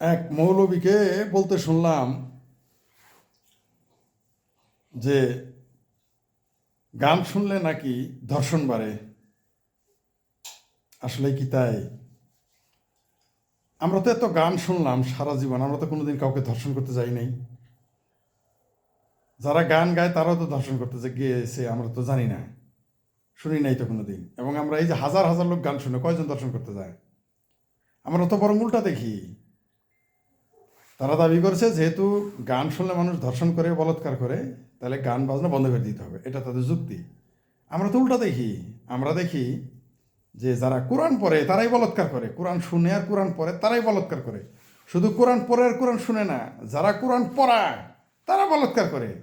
এক মৌলবীকে বলতে শুনলাম যে গান শুনলে নাকি ধর্ষণ বাড়ে। আসলে কি তাই? আমরা তো এত গান শুনলাম সারা জীবন, আমরা তো কোনোদিন কাউকে ধর্ষণ করতে যাই নাই। যারা গান গায় তারাও তো ধর্ষণ করতে যে গিয়েছে, আমরা তো জানি না। শুনি নাই তো কোনোদিন। এবং আমরা এই যে হাজার হাজার লোক গান শুনে কয়জন দর্শন করতে যায়? আমরা তো বরং উল্টা দেখি। তারা দাবি করেছে, যেহেতু গান শুনলে মানুষ ধর্ষণ করে, বলৎকার করে, তাহলে গান বাজনা বন্ধ করে দিতে হবে। এটা তাদের যুক্তি। আমরা তো উল্টা দেখি। আমরা দেখি যে যারা কোরআন পড়ে, তারাই বলৎকার করে। কোরআন শুনে আর কোরআন পড়ে, তারাই বলৎকার করে। শুধু কোরআন পড়ে আর কোরআন শুনে না, যারা কোরআন পড়ায়, তারা বলৎকার করে।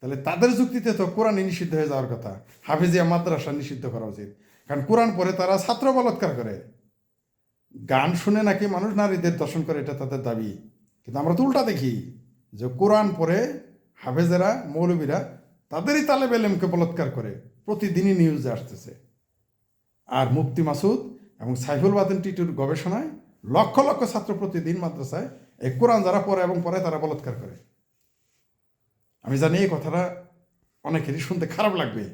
তাহলে তাদের যুক্তিতে তো কোরআনই নিষিদ্ধ হয়ে যাওয়ার কথা। হাফিজিয়া মাদ্রাসা নিষিদ্ধ করা উচিত। কারণ কোরআন পড়ে তারা ছাত্র বলৎকার করে। গান শুনে নাকি মানুষ নারীদের দর্শন করে, এটা তাদের দাবি। কিন্তু আমরা তো উল্টা দেখি যে কোরআন পড়ে হাফেজেরা, মৌলবীরা তাদেরই তালে বেলেমকে বলৎকার করে। প্রতিদিনই নিউজে আসতেছে। আর মুফতি মাসুদ এবং সাইফুল বাদেন টিটুর গবেষণায় লক্ষ লক্ষ ছাত্র প্রতিদিন মাদ্রাসায় এই কোরআন যারা পড়ে এবং পড়ে তারা বলৎকার করে। আমি জানি এই কথাটা অনেকেরই শুনতে খারাপ লাগবে।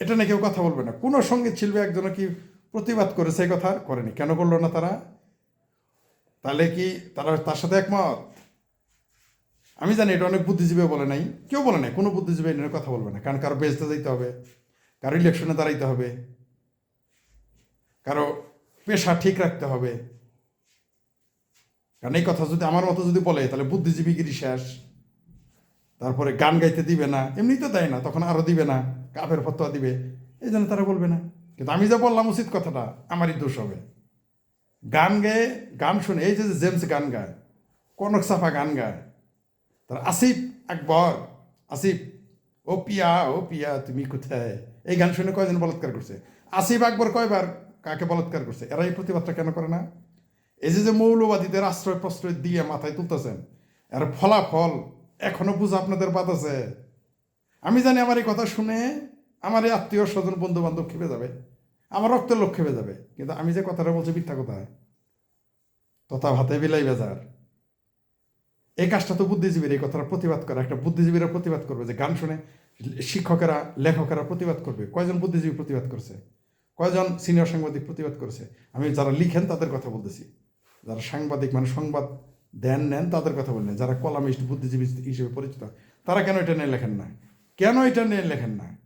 এটা নিয়ে কেউ কথা বলবে না। কোনো সংগীত শিল্পী একজন কি প্রতিবাদ করেছে এই কথা? করেনি। কেন করল না তারা? তাহলে কি তারা তার সাথে একমত? আমি জানি এটা অনেক বুদ্ধিজীবী বলে নাই, কেউ বলে নাই, কোনো বুদ্ধিজীবী এটা কথা বলবে না, কারণ কারও বেচতে যাইতে হবে, কারও ইলেকশনে দাঁড়াইতে হবে, কারও পেশা ঠিক রাখতে হবে। কারণ এই কথা যদি আমার মতো যদি বলে, তাহলে বুদ্ধিজীবীগিরি শেষ। তারপরে গান গাইতে দিবে না, এমনি তো দেয় না, তখন আরও দিবে না, কাপের ফতোয়া দিবে, এই জন্য তারা বলবে না। কিন্তু আমি যা বললাম উচিত কথাটা, আমারই দোষ হবে। গান গেয়ে, গান শুনে, এই যে জেমস গান গায়, কনক সাফা গান গায়, তার আসিফ আকবর, আসিফ, ও পিয়া ও পিয়া, তুমি কোথায়? এই গান শুনে কয়জন বলাৎকার করছে? আসিফ আকবর কয়বার কাকে বলাৎকার করছে? এরা এই প্রতিবাদটা কেন করে না? এই যে যে মৌলবাদীদের আশ্রয় প্রশ্রয় দিয়ে মাথায় তুলতেছেন, এর ফলাফল এখনও বুঝা আপনাদের বাদ আছে। আমি জানি আমার এই কথা শুনে আমার এই আত্মীয় স্বজন বন্ধু বান্ধব খেপে যাবে। আমার রক্তের লোক খেপে যাবে কিন্তু আমি যে কথাটা বলছি মিথ্যা কথা। তথা ভাতে বিলাই বেজার। এই কাজটা তো বুদ্ধিজীবীর, এই কথাটা প্রতিবাদ করে। একটা বুদ্ধিজীবীরা প্রতিবাদ করবে যে গান শুনে শিক্ষকেরা, লেখকেরা প্রতিবাদ করবে। কয়জন বুদ্ধিজীবী প্রতিবাদ করছে? কয়জন সিনিয়র সাংবাদিক প্রতিবাদ করেছে? আমি যারা লিখেন তাদের কথা বলতেছি। যারা সাংবাদিক মানে সংবাদ দেন নেন তাদের কথা বললেন যারা কলামিস্ট, বুদ্ধিজীবী হিসেবে পরিচিত, তারা কেন এটা নিয়ে লেখেন না? কেন এটা নিয়ে লেখেন না?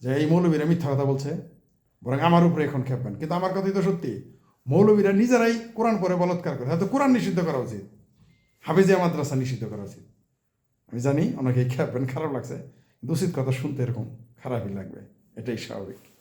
যে এই মৌলবীরা মিথ্যা কথা বলছে। বরং আমার উপরে এখন খেপবেন। কিন্তু আমার কথাই তো সত্যি, মৌলবীরা নিজেরাই কোরআন পরে বলৎকার করে। হয়তো কোরআন নিষিদ্ধ করা উচিত, হাফিজিয়া মাদ্রাসা নিষিদ্ধ করা উচিত। আমি জানি অনেকেই খেপবেন, খারাপ লাগছে দূষিত কথা শুনতে এরকম, খারাপই লাগবে, এটাই স্বাভাবিক।